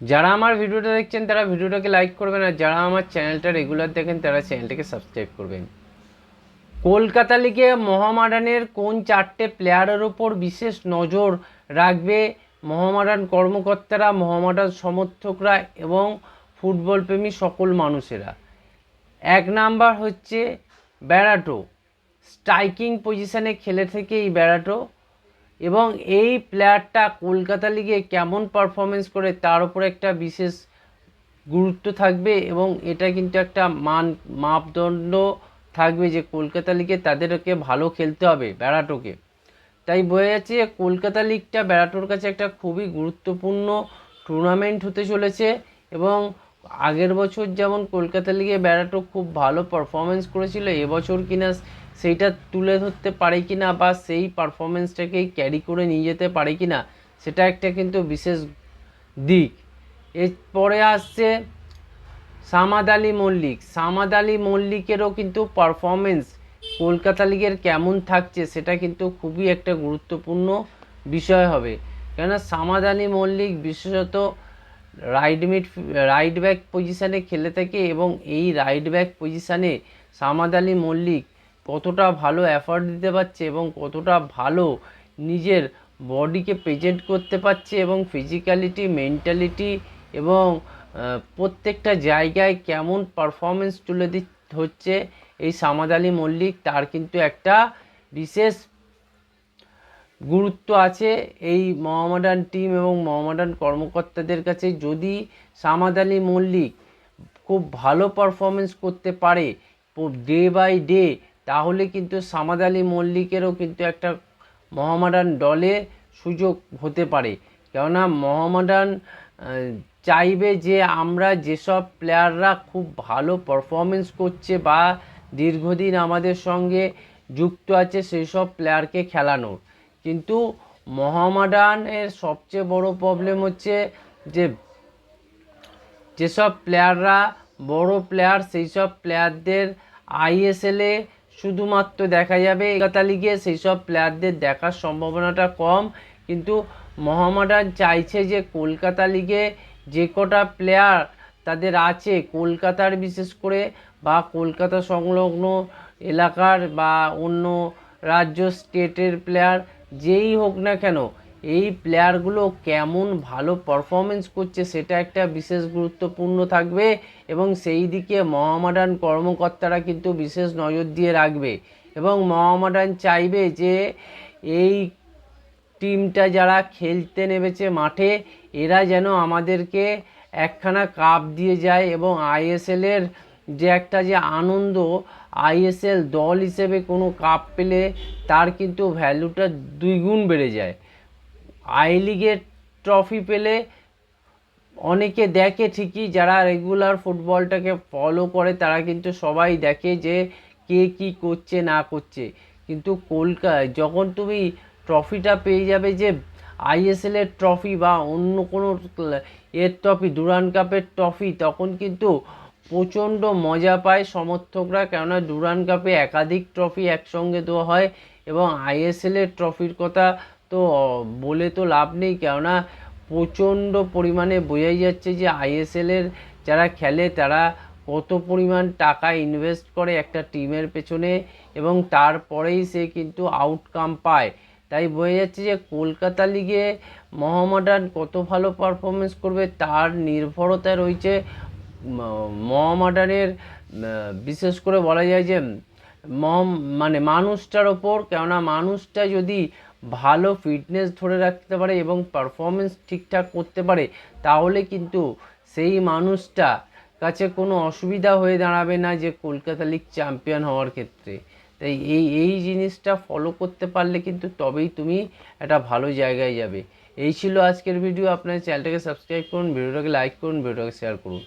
যারা আমার ভিডিওটা দেখছেন, তারা ভিডিওটাকে লাইক করবেন আর যারা আমার চ্যানেলটা রেগুলার দেখেন, তারা চ্যানেলটাকে সাবস্ক্রাইব করবেন। কলকাতা লিগে মোহামেডানের কোন চারটে প্লেয়ারের ওপর বিশেষ নজর রাখবে মোহামেডান কর্মকর্তারা, মোহামেডান সমর্থকরা এবং ফুটবল প্রেমী সকল মানুষেরা? এক নাম্বার হচ্ছে ব্যারাটো। স্ট্রাইকিং পজিশনে খেলে থেকে এই ব্যারাটো এবং এই প্লেয়ারটা কলকাতা লিগে কেমন পারফরমেন্স করে তার উপরে একটা বিশেষ গুরুত্ব থাকবে এবং এটা কিন্তু একটা মান মাপদণ্ড থাকবে যে কলকাতা লিগে তাদেরকে ভালো খেলতে হবে ব্যারাটোকে। তাই বোঝা যাচ্ছে যে কলকাতা লিগটা ব্যারাটোর কাছে একটা খুবই গুরুত্বপূর্ণ টুর্নামেন্ট হতে চলেছে এবং আগের বছর যেমন কলকাতা লিগে ব্যারাটো খুব ভালো পারফরমেন্স করেছিল, এবছর কিনা সেইটা তুলে ধরতে পারে কি না বা সেই পারফরমেন্সটাকেই ক্যারি করে নিয়ে যেতে পারে কিনা, সেটা একটা কিন্তু বিশেষ দিক। এরপরে আসছে সামাদ আলী মল্লিক। সামাদ আলী মল্লিকেরও কিন্তু পারফরমেন্স কলকাতা লিগের কেমন থাকছে সেটা কিন্তু খুবই একটা গুরুত্বপূর্ণ বিষয় হবে। কেননা সামাদ আলী মল্লিক বিশেষত রাইট মিড রাইট ব্যাক পজিশানে খেলে থাকে এবং এই রাইট ব্যাক পজিশানে সামাদ আলী মল্লিক কতটা ভালো এফার্ট দিতে পারছে এবং কতটা ভালো নিজের বডিকে প্রেজেন্ট করতে পারছে এবং ফিজিক্যালিটি মেন্টালিটি এবং প্রত্যেকটা জায়গায় কেমন পারফরমেন্স তুলে দি হচ্ছে এই সামাদ আলী মল্লিক। তার কিন্তু একটা বিশেষ গুরুত্ব আছে এই মোহামেডান টিম এবং মোহামেডান কর্মকর্তাদের কাছে। যদি সামাদ আলী মল্লিক খুব ভালো পারফরমেন্স করতে পারে ডে বাই ডে তাহলে কিন্তু সামাদ আলী মল্লিকেরও কিন্তু একটা মোহামেডান দলে সুযোগ হতে পারে। কেননা মোহামেডান চাইবে যে আমরা যেসব প্লেয়াররা খুব ভালো পারফরমেন্স করছে বা দীর্ঘদিন আমাদের সঙ্গে যুক্ত আছে সেই সব প্লেয়ারকে খেলানোর। কিন্তু মোহামেডানের সবচেয়ে বড় প্রবলেম হচ্ছে যে যেসব প্লেয়াররা বড় প্লেয়ার সেই সব প্লেয়ারদের আইএসএলে শুধুমাত্র দেখা যাবে কলকাতা লিগে সেই সব প্লেয়ারদের দেখার সম্ভাবনাটা কম, কিন্তু মোহামেডান চাইছে যে কলকাতা লিগে যে কটা প্লেয়ার তাদের আছে, কলকাতার বিশেষ করে বা কলকাতা সংলগ্ন এলাকার বা অন্য রাজ্য স্টেটের প্লেয়ার যেই হোক না কেন এই প্লেয়ারগুলো কেমন ভালো পারফরমেন্স করছে সেটা একটা বিশেষ গুরুত্বপূর্ণ থাকবে এবং সেই দিকে মোহামেডান কর্মকর্তারা কিন্তু বিশেষ নজর দিয়ে রাখবে। এবং মোহামেডান চাইবে যে এই টিমটা যারা খেলতে নেমেছে মাঠে, এরা যেন আমাদেরকে একখানা কাপ দিয়ে যায় এবং আইএসএলের যে একটা যে আনন্দ আইএসএল দল হিসেবে কোনো কাপ পেলে তার কিন্তু ভ্যালুটা দুই গুণ বেড়ে যায়। আই লিগের ট্রফি পেলে অনেকে দেখে ঠিকই, যারা রেগুলার ফুটবলটাকে ফলো করে, তারা কিন্তু সবাই দেখে যে কে কি করছে, না করছে। কিন্তু কলকাতা যখন তুমি ট্রফিটা পেয়ে যাবে যে আইএসএল এর ট্রফি বা অন্য কোনো এর ট্রফি ডুরান কাপের ট্রফি তখন কিন্তু প্রচণ্ড মজা পায় সমর্থকরা। কেননা ডুরান কাপে একাধিক ট্রফি একসঙ্গে দেওয়া হয় এবং আইএসএল এর ট্রফির কথা তো, বলে তো লাভ নেই। কেননা প্রচণ্ড পরিমাণে বোঝাই যাচ্ছে যে আইএসএলের যারা খেলে, তারা কত পরিমাণ টাকা ইনভেস্ট করে একটা টিমের পেছনে এবং তারপরেই সে কিন্তু আউটকাম পায়। তাই বোঝা যাচ্ছে যে কলকাতা লিগে মোহামেডান কত ভালো পারফরমেন্স করবে, তার নির্ভরতা রয়েছে মোহামেডানের বিশেষ করে বলা যায় যে, মম মানে মানুষটার ওপর। কেননা মানুষটা যদি ভালো ফিটনেস ধরে রাখতে পারে এবং পারফরমেন্স ঠিকঠাক করতে পারে, তাহলে কিন্তু সেই মানুষটা কাছে কোনো অসুবিধা হয়ে দাঁড়াবে না যে কলকাতা লিগ চ্যাম্পিয়ন হওয়ার ক্ষেত্রে। তাই এই এই জিনিসটা ফলো করতে পারলে কিন্তু তবেই তুমি একটা ভালো জায়গায় যাবে। এই ছিল আজকের ভিডিও আপনার চ্যানেলটাকে সাবস্ক্রাইব করুন ভিডিওটাকে লাইক করুন ভিডিওটাকে শেয়ার করুন।